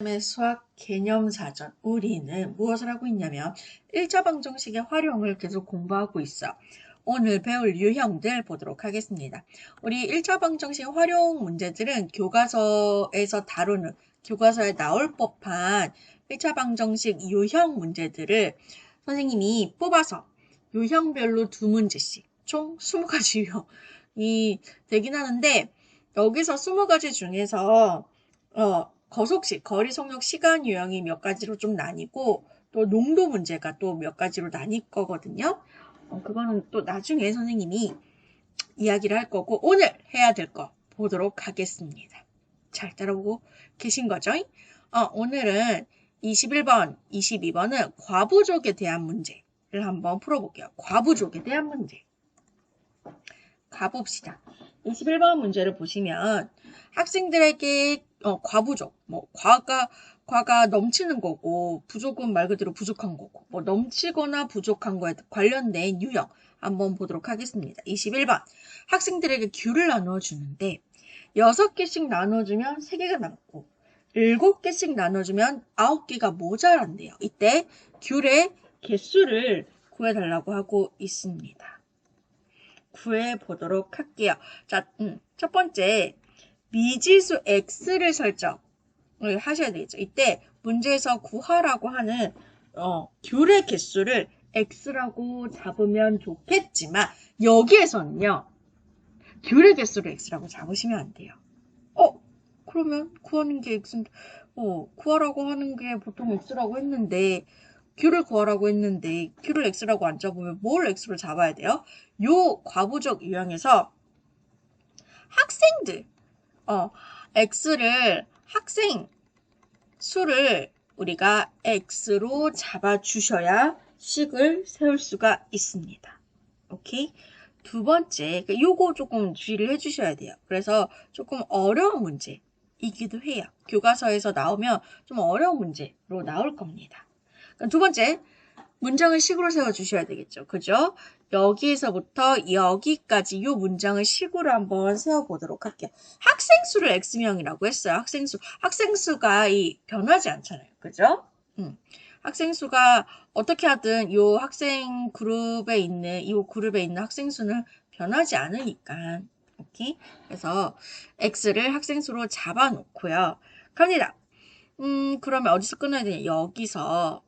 의 수학 개념 사전 우리는 무엇을 하고 있냐면 1차 방정식의 활용을 계속 공부하고 있어. 오늘 배울 유형들 보도록 하겠습니다. 우리 1차 방정식 활용 문제들은 교과서에서 다루는 교과서에 나올 법한 1차 방정식 유형 문제들을 선생님이 뽑아서 유형별로 두 문제씩 총 20가지 유형이 되긴 하는데 여기서 20가지 중에서 어, 거속식, 거리 속력 시간 유형이 몇 가지로 좀 나뉘고 또 농도 문제가 또 몇 가지로 나뉠 거거든요. 어, 그거는 또 나중에 선생님이 이야기를 할 거고 오늘 해야 될 거 보도록 하겠습니다. 잘 따라보고 계신 거죠? 어, 오늘은 21번, 22번은 과부족에 대한 문제를 한번 풀어볼게요. 과부족에 대한 문제. 가봅시다. 21번 문제를 보시면 학생들에게 어, 과부족, 뭐 과가 과가 넘치는 거고 부족은 말 그대로 부족한 거고 뭐 넘치거나 부족한 거에 관련된 유형 한번 보도록 하겠습니다. 21번 학생들에게 귤을 나눠 주는데 6개씩 나눠주면 3개가 남고 7개씩 나눠주면 9개가 모자란대요. 이때 귤의 개수를 구해달라고 하고 있습니다. 구해 보도록 할게요. 자, 음, 첫 번째 미지수 x를 설정을 하셔야 되겠죠. 이때 문제에서 구하라고 하는 어, 귤의 개수를 x라고 잡으면 좋겠지만 여기에서는요. 귤의 개수를 x라고 잡으시면 안 돼요. 어? 그러면 구하는 게 x인데 어, 구하라고 하는 게 보통 x라고 했는데 귤을 구하라고 했는데 귤을 x라고 안 잡으면 뭘 x로 잡아야 돼요? 요 과부적 유형에서 학생들 어, x를 학생 수를 우리가 x로 잡아주셔야 식을 세울 수가 있습니다. 오케이? 두 번째, 그러니까 요거 조금 주의를 해주셔야 돼요. 그래서 조금 어려운 문제이기도 해요. 교과서에서 나오면 좀 어려운 문제로 나올 겁니다. 두 번째, 문장을 식으로 세워주셔야 되겠죠. 그죠? 여기에서부터 여기까지 이 문장을 식으로 한번 세워보도록 할게요. 학생 수를 X명이라고 했어요. 학생 수. 학생 수가 이 변하지 않잖아요. 그죠? 음. 학생 수가 어떻게 하든 이 학생 그룹에 있는, 이 그룹에 있는 학생 수는 변하지 않으니까. 오케이? 그래서 X를 학생 수로 잡아놓고요. 갑니다. 음, 그러면 어디서 끊어야 되냐? 여기서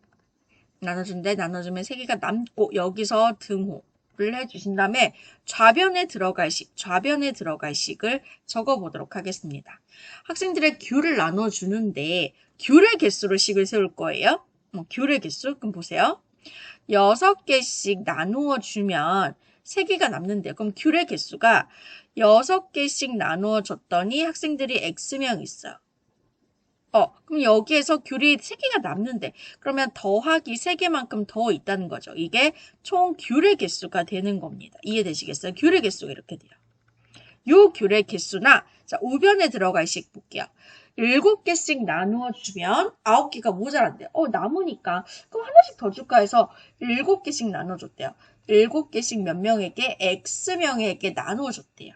나눠준데 나눠주면 세 개가 남고 여기서 등호를 해주신 다음에 좌변에 들어갈 식, 좌변에 들어갈 식을 적어보도록 하겠습니다. 학생들의 귤을 나눠주는데 귤의 개수로 식을 세울 거예요. 뭐, 귤의 개수 그럼 보세요. 6개씩 나누어 주면 3개가 남는데요. 그럼 귤의 개수가 6개씩 나누어 줬더니 학생들이 X명 있어요. 어, 그럼 여기에서 귤이 3개가 남는데 그러면 더하기 3개만큼 더 있다는 거죠. 이게 총 귤의 개수가 되는 겁니다. 이해되시겠어요? 귤의 개수가 이렇게 돼요. 요 귤의 개수나 자 우변에 들어갈 식 볼게요. 7개씩 나누어 주면 9개가 모자란대요. 어 남으니까 그럼 하나씩 더 줄까 해서 7개씩 나눠줬대요. 7개씩 몇 명에게 X명에게 나누어 줬대요.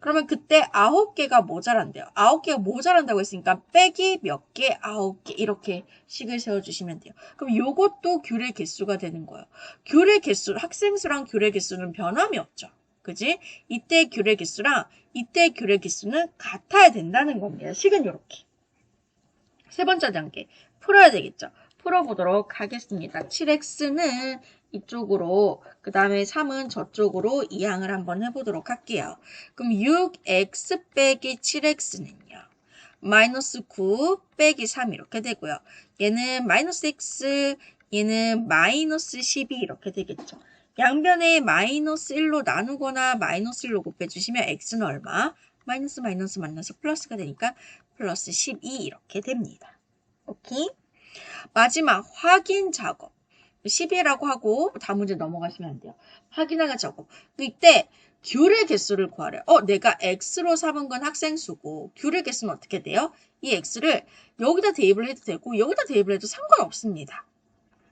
그러면 그때 아홉 개가 모자란대요. 아홉 개가 모자란다고 했으니까 빼기 몇 개, 아홉 개 이렇게 식을 세워주시면 돼요. 그럼 요것도 귤의 개수가 되는 거예요. 귤의 개수, 학생 수랑 귤의 개수는 변함이 없죠. 그지? 이때 귤의 개수랑 이때 귤의 개수는 같아야 된다는 겁니다. 식은 이렇게. 세 번째 단계 풀어야 되겠죠. 풀어보도록 하겠습니다. 7x는 이쪽으로 그 다음에 3은 저쪽으로 이항을 한번 해보도록 할게요. 그럼 6x 빼기 7x는요. 마이너스 9 빼기 3 이렇게 되고요. 얘는 마이너스 x, 얘는 마이너스 12 이렇게 되겠죠. 양변에 마이너스 1로 나누거나 마이너스 1로 곱해주시면 x는 얼마? 마이너스 마이너스 마이너스 플러스가 되니까 플러스 12 이렇게 됩니다. 오케이? 마지막 확인 작업. 10이라고 하고 다음 문제 넘어가시면 안 돼요. 확인하는 작업. 이때 귤의 개수를 구하래요. 어, 내가 x로 삼은 건 학생 수고 귤의 개수는 어떻게 돼요? 이 x를 여기다 대입을 해도 되고 여기다 대입을 해도 상관없습니다.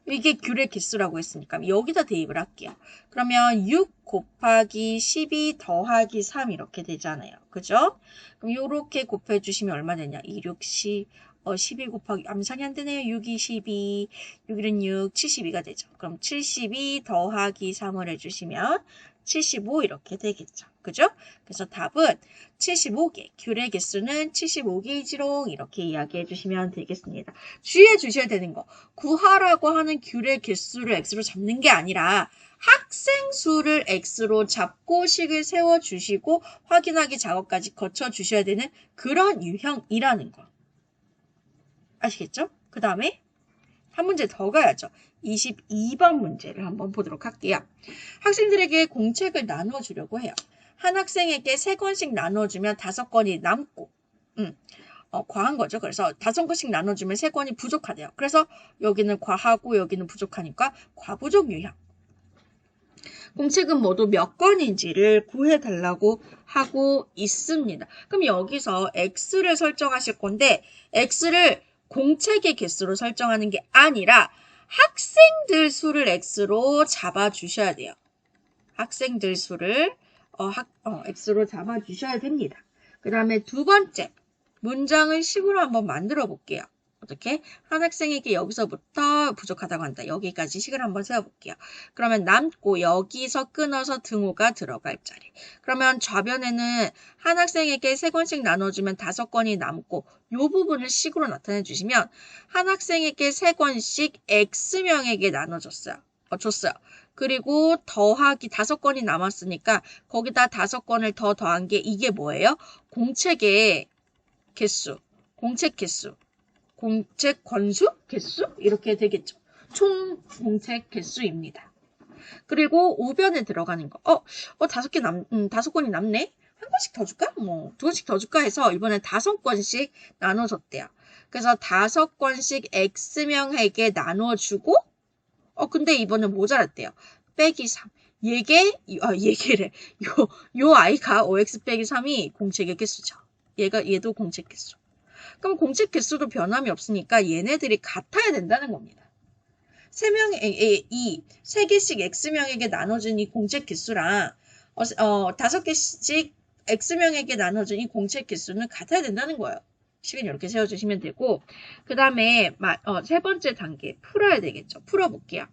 이게 귤의 개수라고 했으니까 여기다 대입을 할게요. 그러면 6 곱하기 12 더하기 3 이렇게 되잖아요. 그죠? 그럼 이렇게 곱해주시면 얼마 되냐? 2, 6, 10, 어, 12 곱하기 암산이 안 되네요. 6, 2, 12. 6일은 6, 72가 되죠. 그럼 72 더하기 3을 해주시면 75 이렇게 되겠죠. 그죠? 그래서 답은 75개. 귤의 개수는 75개이지롱 이렇게 이야기해 주시면 되겠습니다. 주의해 주셔야 되는 거. 구하라고 하는 귤의 개수를 x로 잡는 게 아니라 학생 수를 x로 잡고 식을 세워 주시고 확인하기 작업까지 거쳐 주셔야 되는 그런 유형이라는 거. 아시겠죠? 그 다음에 한 문제 더 가야죠. 22번 문제를 한번 보도록 할게요. 학생들에게 공책을 나눠주려고 해요. 한 학생에게 세 권씩 나눠주면 다섯 권이 남고, 음, 어, 과한 거죠. 그래서 다섯 권씩 나눠주면 세 권이 부족하대요. 그래서 여기는 과하고 여기는 부족하니까 과부족 유형. 공책은 모두 몇 권인지를 구해달라고 하고 있습니다. 그럼 여기서 x를 설정하실 건데 x를 공책의 개수로 설정하는 게 아니라 학생들 수를 x로 잡아주셔야 돼요. 학생들 수를 어, 학, 어, x로 잡아주셔야 됩니다. 그 다음에 두 번째, 문장을 식으로 한번 만들어 볼게요. 어떻게? 한 학생에게 여기서부터 부족하다고 한다. 여기까지 식을 한번 세워볼게요. 그러면 남고 여기서 끊어서 등호가 들어갈 자리. 그러면 좌변에는 한 학생에게 세 권씩 나눠주면 다섯 권이 남고 이 부분을 식으로 나타내 주시면 한 학생에게 세 권씩 X명에게 나눠줬어요. 어, 줬어요. 그리고 더하기 다섯 권이 남았으니까 거기다 다섯 권을 더 더한 게 이게 뭐예요? 공책의 개수, 공책 개수. 공책 권수? 개수? 이렇게 되겠죠. 총 공책 개수입니다. 그리고 우변에 들어가는 거. 어, 어, 다섯 개 남, 음, 다섯 권이 남네? 한 권씩 더 줄까? 뭐, 두 권씩 더 줄까 해서 이번에 다섯 권씩 나눠줬대요. 그래서 다섯 권씩 X명에게 나눠주고, 어, 근데 이번엔 모자랐대요. 빼기 3. 얘게, 아, 얘게래. 요, 요 아이가 OX 빼기 3이 공책의 개수죠. 얘가, 얘도 공책 개수. 그럼 공책 개수도 변함이 없으니까 얘네들이 같아야 된다는 겁니다. 세 명의 이세 개씩 x명에게 나눠준 이 공책 개수랑 어, 어, 다섯 개씩 x명에게 나눠준 이 공책 개수는 같아야 된다는 거예요. 식은 이렇게 세워주시면 되고 그 다음에 어, 세 번째 단계 풀어야 되겠죠. 풀어볼게요.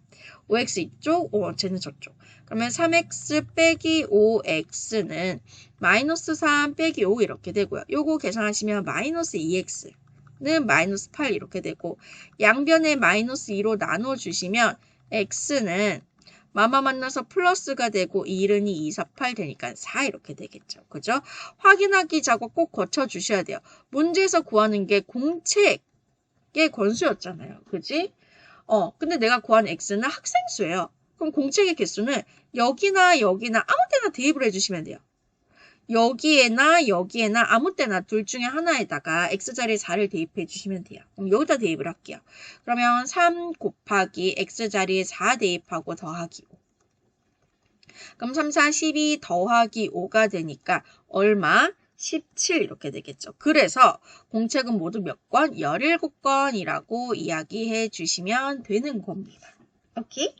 5x 이쪽, 어, 쟤는 저쪽. 그러면 3x 빼기 5x는 마이너스 3 빼기 5 이렇게 되고요. 요거 계산하시면 마이너스 2x는 마이너스 8 이렇게 되고 양변에 마이너스 2로 나눠주시면 x는 마마 만나서 플러스가 되고 1은 2, 2, 4, 8 되니까 4 이렇게 되겠죠. 그죠? 확인하기 작업 꼭 거쳐주셔야 돼요. 문제에서 구하는 게 공책의 권수였잖아요. 그지? 어, 근데 내가 구한 x는 학생수예요. 그럼 공책의 개수는 여기나 여기나 아무 때나 대입을 해주시면 돼요. 여기에나 여기에나 아무 때나 둘 중에 하나에다가 x자리에 4를 대입해 주시면 돼요. 그럼 여기다 대입을 할게요. 그러면 3 곱하기 x자리에 4 대입하고 더하기 5. 그럼 3, 4, 12 더하기 5가 되니까 얼마? 17 이렇게 되겠죠. 그래서 공책은 모두 몇 권? 17건이라고 이야기해 주시면 되는 겁니다. 오케이?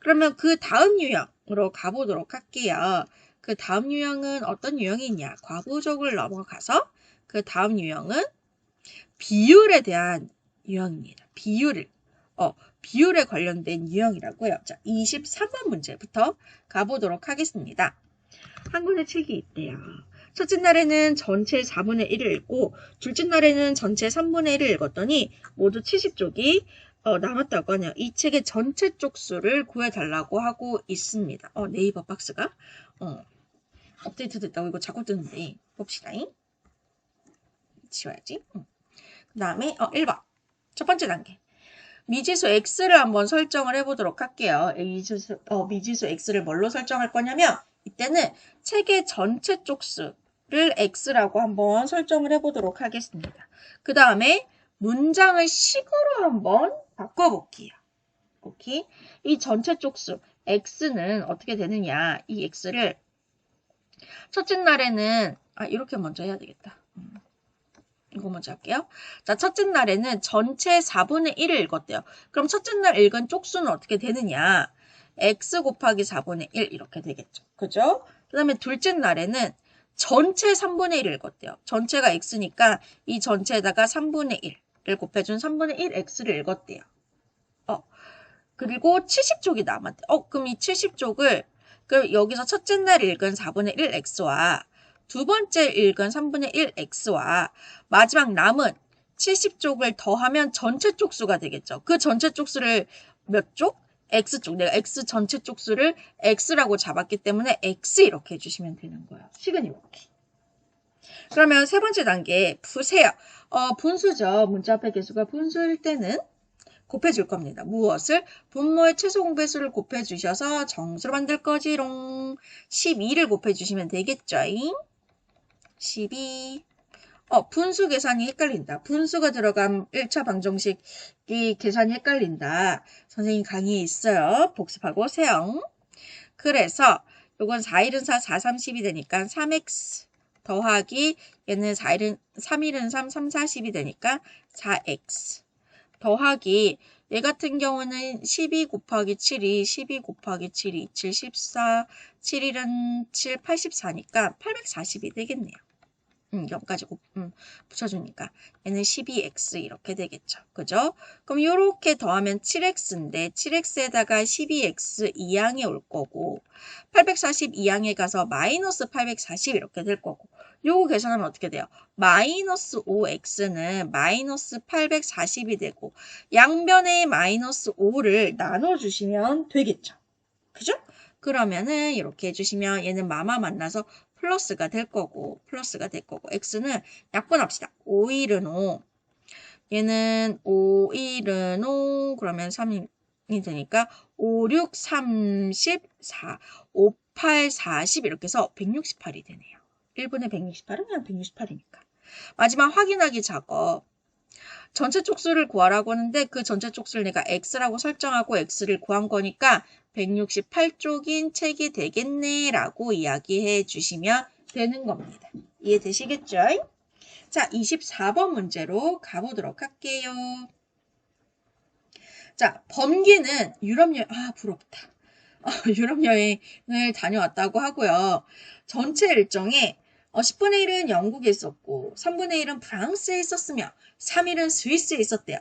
그러면 그 다음 유형으로 가보도록 할게요. 그 다음 유형은 어떤 유형이냐? 과부족을 넘어가서 그 다음 유형은 비율에 대한 유형입니다. 비율을 어, 비율에 관련된 유형이라고요. 자, 23번 문제부터 가보도록 하겠습니다. 한 권의 책이 있대요. 첫째 날에는 전체 4분의 1을 읽고 둘째 날에는 전체 3분의 1을 읽었더니 모두 70쪽이 어, 남았다고 하네요. 이 책의 전체 쪽수를 구해달라고 하고 있습니다. 어, 네이버 박스가 어, 업데이트 됐다고 이거 자꾸 뜨는데 봅시다. 지워야지. 응. 그 다음에 어, 1번 첫 번째 단계 미지수 x를 한번 설정을 해보도록 할게요. 미지수, 어, 미지수 x를 뭘로 설정할 거냐면 이때는 책의 전체 쪽수를 x라고 한번 설정을 해보도록 하겠습니다. 그 다음에 문장을 식으로 한번 바꿔볼게요. 오케이? 이 전체 쪽수 x는 어떻게 되느냐 이 x를 첫째 날에는 아 이렇게 먼저 해야 되겠다. 음. 이거 먼저 할게요. 자, 첫째 날에는 전체 4분의 1을 읽었대요. 그럼 첫째 날 읽은 쪽수는 어떻게 되느냐? x 곱하기 4분의 1 이렇게 되겠죠. 그죠? 그 다음에 둘째 날에는 전체 3분의 1을 읽었대요. 전체가 x니까 이 전체에다가 3분의 1. 곱해준 3분의 1x를 읽었대요. 어, 그리고 70쪽이 남았대. 어, 그럼 이 70쪽을 그 여기서 첫째 날 읽은 4분의 1x와 두 번째 읽은 3분의 1x와 마지막 남은 70쪽을 더하면 전체 쪽수가 되겠죠. 그 전체 쪽수를 몇 쪽? x쪽. 내가 x 전체 쪽수를 x라고 잡았기 때문에 x 이렇게 해주시면 되는 거예요. 식은 이렇게. 그러면 세 번째 단계 푸세요. 어, 분수죠. 문자 앞에 개수가 분수일 때는 곱해줄 겁니다. 무엇을? 분모의 최소 공배수를 곱해주셔서 정수로 만들 거지롱. 12를 곱해주시면 되겠죠. 12. 어, 분수 계산이 헷갈린다. 분수가 들어간 1차 방정식이 계산이 헷갈린다. 선생님 강의에 있어요. 복습하고 오세요. 그래서 요건 4일은 4, 4, 30이 되니까 3x 더하기 얘는 4일은 3일은 3, 3, 40이 되니까 4x 더하기 얘 같은 경우는 12 곱하기 7이 12 곱하기 7이 7, 14, 7일은 7, 84니까 840이 되겠네요. 음, 0까지 곱, 음, 붙여주니까 얘는 12x 이렇게 되겠죠. 그죠? 그럼 이렇게 더하면 7x인데 7x에다가 12x 2항에 올 거고 840 2항에 가서 마이너스 840 이렇게 될 거고 요거 계산하면 어떻게 돼요? 마이너스 5x는 마이너스 840이 되고 양변에 마이너스 5를 나눠주시면 되겠죠. 그죠? 그러면은 이렇게 해주시면 얘는 마마 만나서 플러스가 될 거고 플러스가 될 거고 x는 약분합시다. 5일은 5 얘는 5일은 5 그러면 3이 되니까 5, 6, 34 5, 8, 40 이렇게 해서 168이 되네요. 1분의 168은 그냥 168이니까. 마지막 확인하기 작업. 전체 쪽수를 구하라고 하는데 그 전체 쪽수를 내가 x라고 설정하고 x를 구한 거니까 168쪽인 책이 되겠네 라고 이야기해 주시면 되는 겁니다. 이해되시겠죠? 자, 24번 문제로 가보도록 할게요. 자, 범기는 유럽 여행, 아, 부럽다. 어, 유럽 여행을 다녀왔다고 하고요. 전체 일정에 어, 10분의 1은 영국에 있었고 3분의 1은 프랑스에 있었으며 3일은 스위스에 있었대요.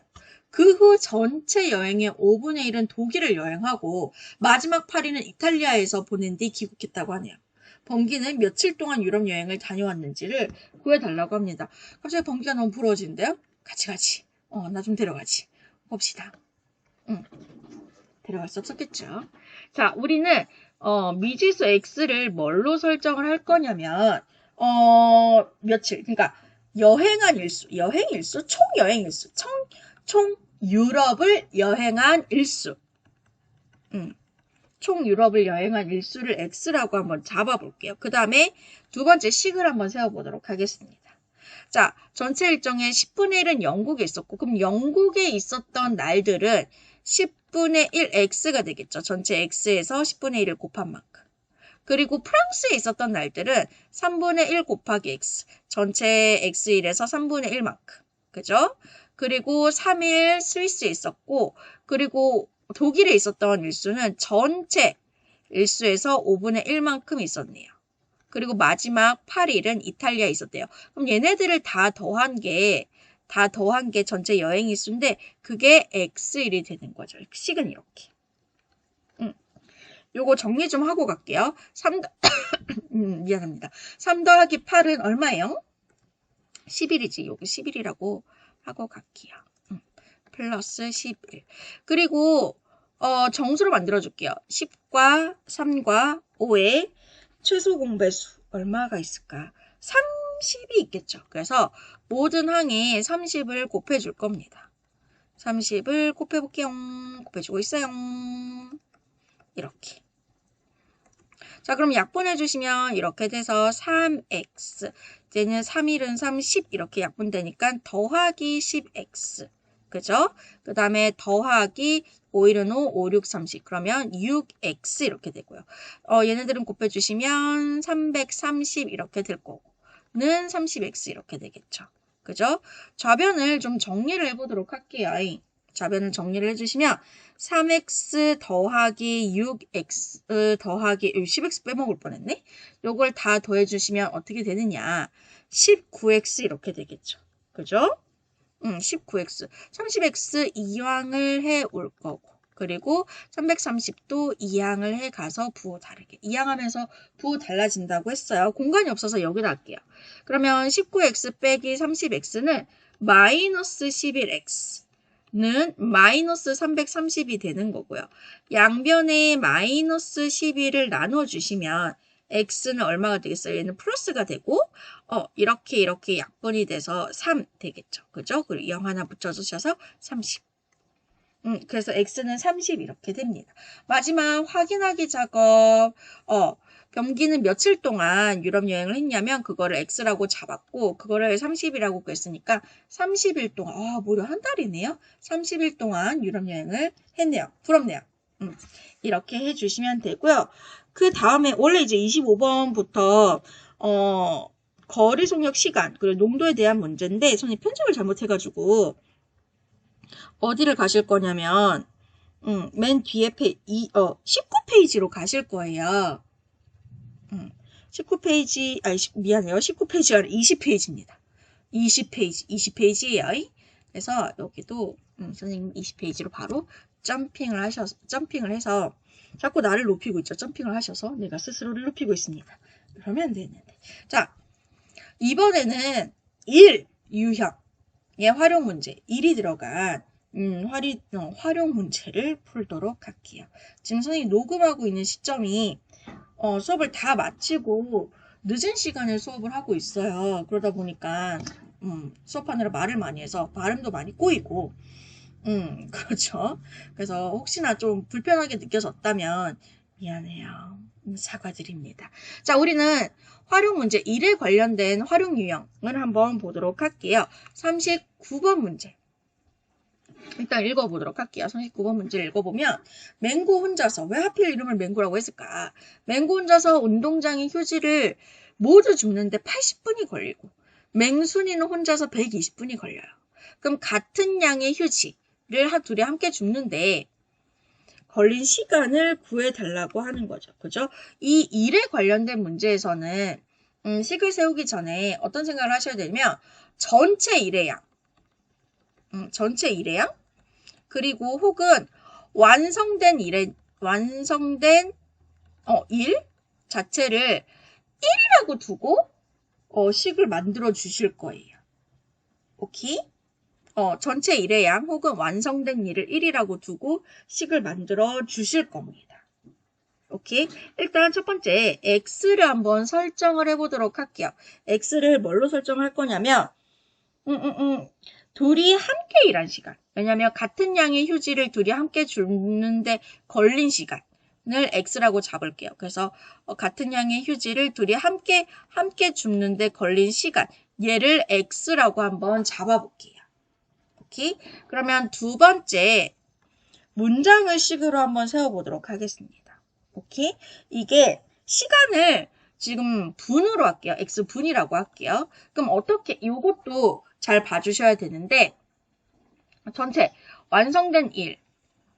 그 후 전체 여행의 5분의 1은 독일을 여행하고 마지막 8일은 이탈리아에서 보낸 뒤 귀국했다고 하네요. 범기는 며칠 동안 유럽 여행을 다녀왔는지를 구해달라고 합니다. 갑자기 범기가 너무 부러워지는데요? 같이 가지. 어, 나 좀 데려가지. 봅시다. 응. 데려갈 수 없었겠죠. 자, 우리는 어, 미지수 x를 뭘로 설정을 할 거냐면 어, 며칠, 그러니까 여행한 일수, 여행 일수, 총 여행 일수, 총, 총 유럽을 여행한 일수. 음, 총 유럽을 여행한 일수를 x라고 한번 잡아볼게요. 그 다음에 두 번째 식을 한번 세워보도록 하겠습니다. 자, 전체 일정의 10분의 1은 영국에 있었고, 그럼 영국에 있었던 날들은 10분의 1x가 되겠죠. 전체 x에서 10분의 1을 곱한 만큼. 그리고 프랑스에 있었던 날들은 3분의 1 곱하기 x, 전체 x1에서 3분의 1만큼. 그죠? 그리고 3일 스위스에 있었고, 그리고 독일에 있었던 일수는 전체 일수에서 5분의 1만큼 있었네요. 그리고 마지막 8일은 이탈리아에 있었대요. 그럼 얘네들을 다 더한 게, 다 더한 게 전체 여행 일수인데, 그게 x1이 되는 거죠. 식은 이렇게. 요거 정리 좀 하고 갈게요. 3, 음, 미안합니다. 3 더하기 8은 얼마예요? 11이지. 여기 11이라고 하고 갈게요. 음, 플러스 11. 그리고 어, 정수로 만들어 줄게요. 10과 3과 5의 최소 공배수 얼마가 있을까? 30이 있겠죠. 그래서 모든 항에 30을 곱해 줄 겁니다. 30을 곱해 볼게요. 곱해주고 있어요. 이렇게. 자, 그럼 약분해 주시면 이렇게 돼서 3x. 이제는 3일은 30 이렇게 약분되니까 더하기 10x. 그죠? 그 다음에 더하기 5일은 5, 5, 6, 30. 그러면 6x 이렇게 되고요. 어, 얘네들은 곱해주시면 330 이렇게 될 거고. 는 30x 이렇게 되겠죠. 그죠? 좌변을 좀 정리를 해보도록 할게요. 좌변을 정리를 해주시면 3x 더하기 6x 더하기 10x 빼먹을 뻔했네. 요걸 다 더해주시면 어떻게 되느냐. 19x 이렇게 되겠죠. 그죠? 음, 19x. 30x 이항을 해 올 거고. 그리고 330도 이항을 해 가서 부호 다르게. 이항하면서 부호 달라진다고 했어요. 공간이 없어서 여기다 할게요. 그러면 19x 빼기 30x는 마이너스 11x 는 마이너스 330이 되는 거고요. 양변에 마이너스 12를 나눠주시면 x는 얼마가 되겠어요? 얘는 플러스가 되고 어 이렇게 이렇게 약분이 돼서 3 되겠죠. 그죠? 그리고 0 하나 붙여주셔서 30. 음, 그래서 x는 30 이렇게 됩니다. 마지막 확인하기 작업. 어, 경기는 며칠 동안 유럽 여행을 했냐면 그거를 x라고 잡았고 그거를 30이라고 그랬으니까 30일 동안 아 무려 한 달이네요. 30일 동안 유럽 여행을 했네요. 부럽네요. 음, 이렇게 해주시면 되고요. 그 다음에 원래 이제 25번부터 어 거리 속력 시간 그리고 농도에 대한 문제인데 선생님 편집을 잘못해가지고 어디를 가실 거냐면 음, 맨 뒤에 페이, 이, 어, 19페이지로 가실 거예요. 음, 19페이지, 아니, 미안해요. 19페이지가 아니라 20페이지입니다. 20페이지, 20페이지예요. 그래서 여기도 음, 선생님 20페이지로 바로 점핑을 하셔서, 점핑을 해서 자꾸 나를 높이고 있죠. 점핑을 하셔서 내가 스스로를 높이고 있습니다. 그러면 되는데. 자, 이번에는 1 유형의 활용 문제, 1이 들어간 음, 활이, 어, 활용 문제를 풀도록 할게요. 지금 선생님이 녹음하고 있는 시점이 어, 수업을 다 마치고 늦은 시간에 수업을 하고 있어요. 그러다 보니까 음, 수업하느라 말을 많이 해서 발음도 많이 꼬이고 음, 그렇죠. 그래서 혹시나 좀 불편하게 느껴졌다면 미안해요. 음, 사과드립니다. 자, 우리는 활용 문제 1에 관련된 활용 유형을 한번 보도록 할게요. 39번 문제. 일단 읽어보도록 할게요. 39번 문제를 읽어보면 맹구 혼자서 왜 하필 이름을 맹구라고 했을까? 맹구 혼자서 운동장의 휴지를 모두 줍는데 80분이 걸리고 맹순이는 혼자서 120분이 걸려요. 그럼 같은 양의 휴지를 한 둘이 함께 줍는데 걸린 시간을 구해달라고 하는 거죠. 그죠? 이 일에 관련된 문제에서는 음, 식을 세우기 전에 어떤 생각을 하셔야 되냐면 전체 일의 양 음, 전체 일의 양 그리고 혹은 완성된 일의 완성된 어, 일 자체를 1이라고 두고 어, 식을 만들어 주실 거예요. 오케이? 어, 전체 일의 양 혹은 완성된 일을 1이라고 두고 식을 만들어 주실 겁니다. 오케이? 일단 첫 번째 x를 한번 설정을 해보도록 할게요. x를 뭘로 설정할 거냐면 음, 음, 음. 둘이 함께 일한 시간. 왜냐하면 같은 양의 휴지를 둘이 함께 줍는데 걸린 시간을 x라고 잡을게요. 그래서 어, 같은 양의 휴지를 둘이 함께 함께 줍는데 걸린 시간 얘를 x라고 한번 잡아볼게요. 오케이? 그러면 두 번째 문장을 식으로 한번 세워보도록 하겠습니다. 오케이? 이게 시간을 지금 분으로 할게요. x분이라고 할게요. 그럼 어떻게 이것도 잘 봐주셔야 되는데 전체 완성된 1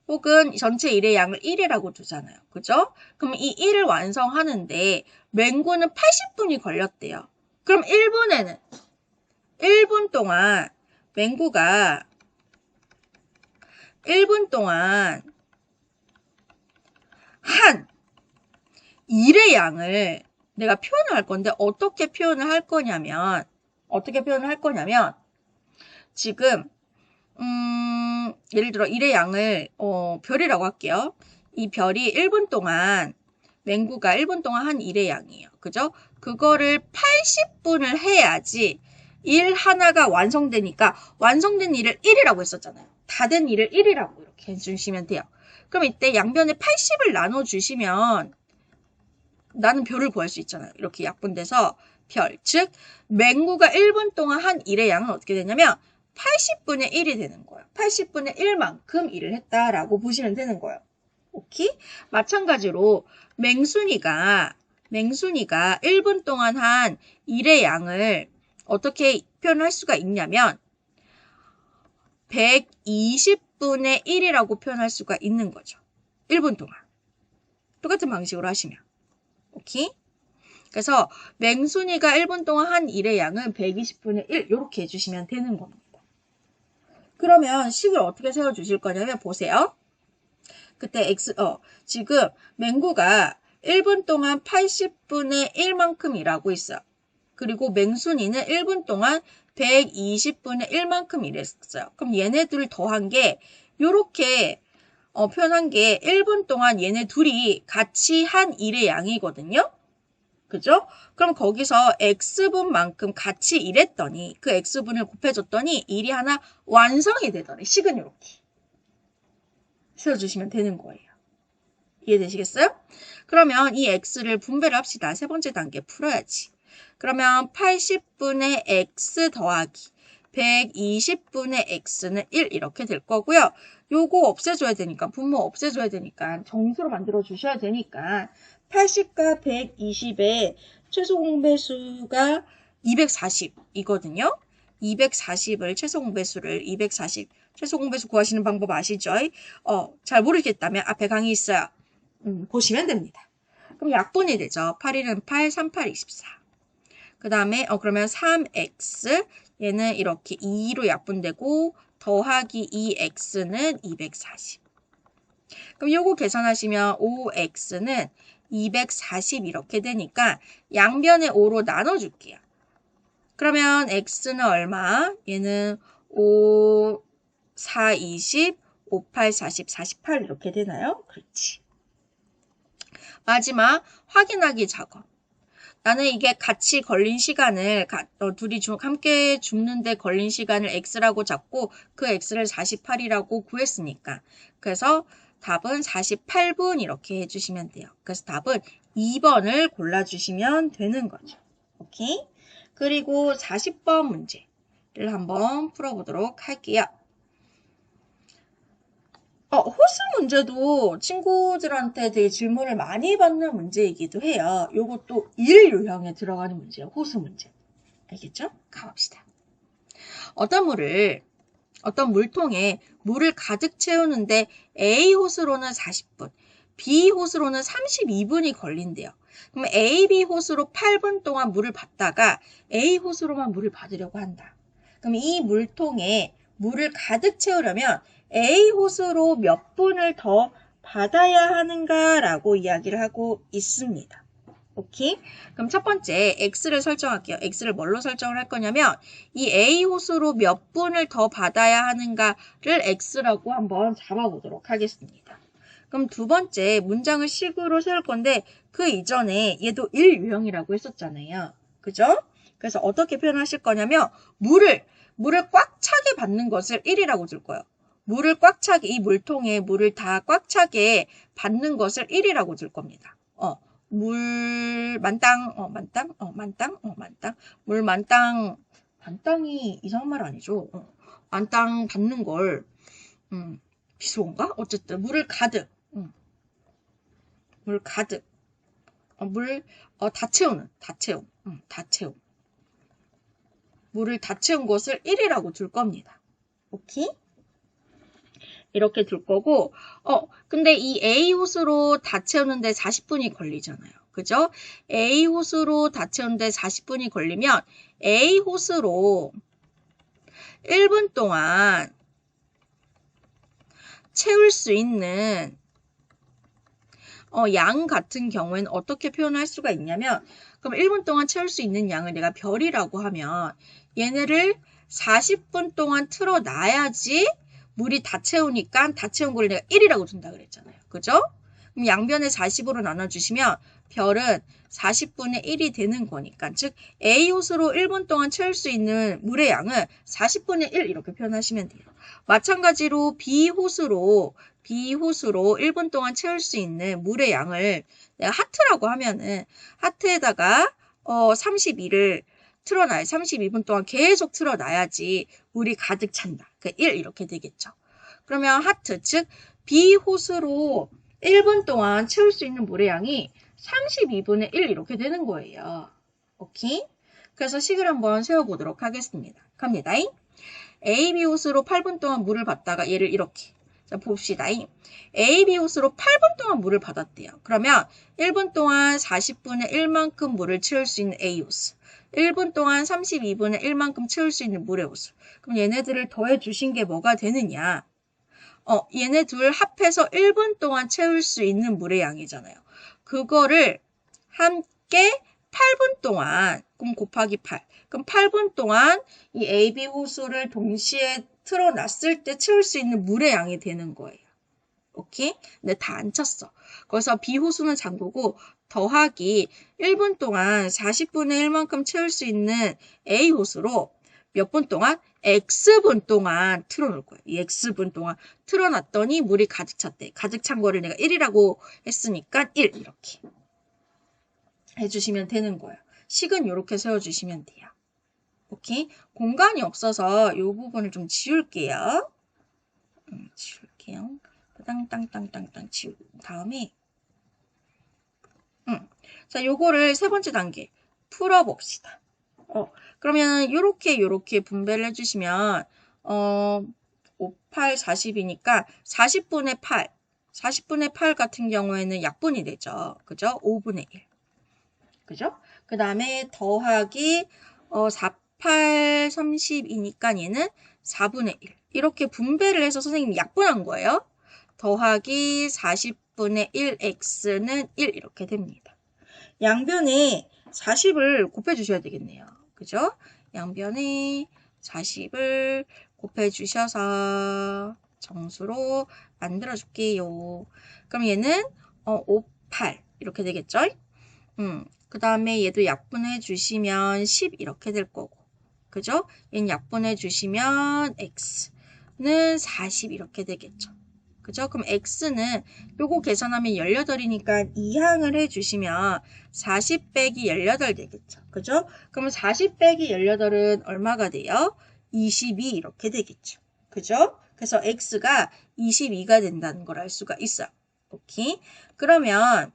혹은 전체 1의 양을 1이라고 두잖아요. 그죠? 그럼 이 1을 완성하는데 맹구는 80분이 걸렸대요. 그럼 1분에는 1분 동안 맹구가 1분 동안 한 1의 양을 내가 표현을 할 건데 어떻게 표현을 할 거냐면 어떻게 표현을 할 거냐면 지금 음, 예를 들어 1의 양을 어, 별이라고 할게요. 이 별이 1분 동안 맹구가 1분 동안 한 1의 양이에요. 그죠? 그거를 80분을 해야지 일 하나가 완성되니까 완성된 일을 1이라고 했었잖아요. 다 된 일을 1이라고 이렇게 해주시면 돼요. 그럼 이때 양변에 80을 나눠주시면 나는 별을 구할 수 있잖아요. 이렇게 약분돼서 별. 즉, 맹구가 1분 동안 한 일의 양은 어떻게 되냐면 80분의 1이 되는 거예요. 80분의 1만큼 일을 했다라고 보시면 되는 거예요. 오케이? 마찬가지로 맹순이가 맹순이가 1분 동안 한 일의 양을 어떻게 표현할 수가 있냐면 120분의 1이라고 표현할 수가 있는 거죠. 1분 동안. 똑같은 방식으로 하시면. 오케이? 그래서 맹순이가 1분 동안 한 일의 양은 120분의 1 이렇게 해주시면 되는 겁니다. 그러면 식을 어떻게 세워주실 거냐면 보세요. 그때 x, 어, 지금 맹구가 1분 동안 80분의 1만큼 일하고 있어. 그리고 맹순이는 1분 동안 120분의 1만큼 일했어요. 그럼 얘네들 더한 게 요렇게 어, 표현한 게 1분 동안 얘네 둘이 같이 한 일의 양이거든요. 그죠? 그럼 거기서 x분만큼 같이 일했더니 그 x분을 곱해줬더니 일이 하나 완성이 되더니 식은 이렇게 세워주시면 되는 거예요. 이해되시겠어요? 그러면 이 x를 분배를 합시다. 세 번째 단계 풀어야지. 그러면 80분의 x 더하기 120분의 x는 1 이렇게 될 거고요. 요거 없애줘야 되니까 분모 없애줘야 되니까 정수로 만들어 주셔야 되니까 80과 120의 최소 공배수가 240이거든요. 240을 최소 공배수를 240 최소 공배수 구하시는 방법 아시죠? 어, 잘 모르겠다면 앞에 강의 있어요. 음, 보시면 됩니다. 그럼 약분이 되죠. 8일은 8, 3, 8, 24. 그 다음에 어 그러면 3x 얘는 이렇게 2로 약분되고 더하기 2x는 240. 그럼 요거 계산하시면 5x는 240 이렇게 되니까 양변에 5로 나눠줄게요. 그러면 x는 얼마? 얘는 5, 4, 20, 5, 8, 40, 48 이렇게 되나요? 그렇지. 마지막 확인하기 작업. 나는 이게 같이 걸린 시간을 어, 둘이 주, 함께 죽는데 걸린 시간을 x라고 잡고 그 x를 48이라고 구했으니까 그래서 답은 48분 이렇게 해주시면 돼요. 그래서 답은 2번을 골라주시면 되는 거죠. 오케이? 그리고 40번 문제를 한번 풀어보도록 할게요. 어, 호수 문제도 친구들한테 되게 질문을 많이 받는 문제이기도 해요. 요것도 일 유형에 들어가는 문제예요. 호수 문제. 알겠죠? 가봅시다. 어떤 물을 어떤 물통에 물을 가득 채우는데 A 호수로는 40분, B 호수로는 32분이 걸린대요. 그럼 A, B 호수로 8분 동안 물을 받다가 A 호수로만 물을 받으려고 한다. 그럼 이 물통에 물을 가득 채우려면 A 호수로 몇 분을 더 받아야 하는가라고 이야기를 하고 있습니다. 오케이? 그럼 첫 번째 x를 설정할게요. x를 뭘로 설정을 할 거냐면 이 a 호수로 몇 분을 더 받아야 하는가를 x라고 한번 잡아보도록 하겠습니다. 그럼 두 번째 문장을 식으로 세울 건데 그 이전에 얘도 1 유형이라고 했었잖아요. 그죠? 그래서 어떻게 표현하실 거냐면 물을 물을 꽉 차게 받는 것을 1이라고 줄 거예요. 물을 꽉 차게 이 물통에 물을 다 꽉 차게 받는 것을 1이라고 줄 겁니다. 어, 물 만땅 어 만땅 어 만땅 어 만땅 물 만땅 만땅이 이상한 말 아니죠? 어, 만땅 받는 걸 음, 비속어인가? 어쨌든 물을 가득 음, 물 가득 어, 물다 어, 채우는 다 채움 음, 다 채움 물을 다 채운 것을 1이라고 줄 겁니다. 오케이? 이렇게 둘 거고 어 근데 이 A 호수로 다 채우는데 40분이 걸리잖아요. 그죠? A 호수로 다 채우는데 40분이 걸리면 A 호수로 1분 동안 채울 수 있는 어, 양 같은 경우에는 어떻게 표현할 수가 있냐면 그럼 1분 동안 채울 수 있는 양을 내가 별이라고 하면 얘네를 40분 동안 틀어놔야지 물이 다 채우니까 다 채운 걸 내가 1이라고 준다 그랬잖아요. 그죠? 그럼 양변에 40으로 나눠주시면 별은 40분의 1이 되는 거니까 즉 A 호수로 1분 동안 채울 수 있는 물의 양은 40분의 1 이렇게 표현하시면 돼요. 마찬가지로 B 호수로 B 호수로 1분 동안 채울 수 있는 물의 양을 내가 하트라고 하면은 하트에다가 어 32를 틀어놔야 32분 동안 계속 틀어놔야지 물이 가득 찬다. 그1 이렇게 되겠죠. 그러면 하트 즉 B 호수로 1분 동안 채울 수 있는 물의 양이 32분의 1 이렇게 되는 거예요. 오케이? 그래서 식을 한번 세워보도록 하겠습니다. 갑니다. A, B 호수로 8분 동안 물을 받다가 얘를 이렇게 자 봅시다. A, B 호수로 8분 동안 물을 받았대요. 그러면 1분 동안 40분의 1만큼 물을 채울 수 있는 A 호수. 1분 동안 32분의 1만큼 채울 수 있는 물의 호수. 그럼 얘네들을 더해 주신 게 뭐가 되느냐? 어, 얘네 둘 합해서 1분 동안 채울 수 있는 물의 양이잖아요. 그거를 함께 8분 동안, 그럼 곱하기 8. 그럼 8분 동안 이 AB 호수를 동시에 틀어놨을 때 채울 수 있는 물의 양이 되는 거예요. 오케이? 근데 다안 쳤어. 그래서 B 호수는 잠그고 더하기 1분 동안 40분의 1만큼 채울 수 있는 A 호수로 몇 분 동안? X분 동안 틀어놓을 거예요. 이 X분 동안 틀어놨더니 물이 가득 찼대. 가득 찬 거를 내가 1이라고 했으니까 1 이렇게 해주시면 되는 거예요. 식은 이렇게 세워주시면 돼요. 오케이? 공간이 없어서 이 부분을 좀 지울게요. 음, 지울게요. 땅땅땅땅땅 지운 다음에 음. 자, 요거를 세 번째 단계 풀어봅시다. 어, 그러면 요렇게 요렇게 분배를 해주시면 어, 5, 8, 40이니까 40분의 8, 40분의 8 같은 경우에는 약분이 되죠. 그죠? 5분의 1. 그죠? 그 다음에 더하기 어, 4, 8, 30이니까 얘는 4분의 1. 이렇게 분배를 해서 선생님이 약분한 거예요. 더하기 40분의 1x는 1 이렇게 됩니다. 양변에 40을 곱해주셔야 되겠네요. 그죠? 양변에 40을 곱해주셔서 정수로 만들어줄게요. 그럼 얘는 어, 5, 8 이렇게 되겠죠? 음, 그 다음에 얘도 약분해 주시면 10 이렇게 될 거고 그죠? 얘는 약분해 주시면 x는 40 이렇게 되겠죠. 그죠? 그럼 x는 요거 계산하면 18이니까 2항을 해주시면 40 빼기 18 되겠죠. 그죠? 그러면 40 빼기 18은 얼마가 돼요? 22 이렇게 되겠죠. 그죠? 그래서 x가 22가 된다는 걸 알 수가 있어요. 오케이? 그러면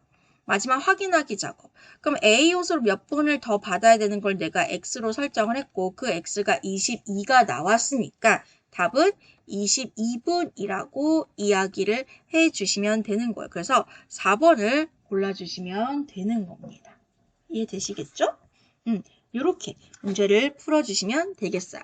마지막 확인하기 작업. 그럼 A 요소를 몇 분을 더 받아야 되는 걸 내가 x로 설정을 했고 그 x가 22가 나왔으니까 답은 22분이라고 이야기를 해 주시면 되는 거예요. 그래서 4번을 골라주시면 되는 겁니다. 이해되시겠죠? 음, 이렇게 문제를 풀어주시면 되겠어요.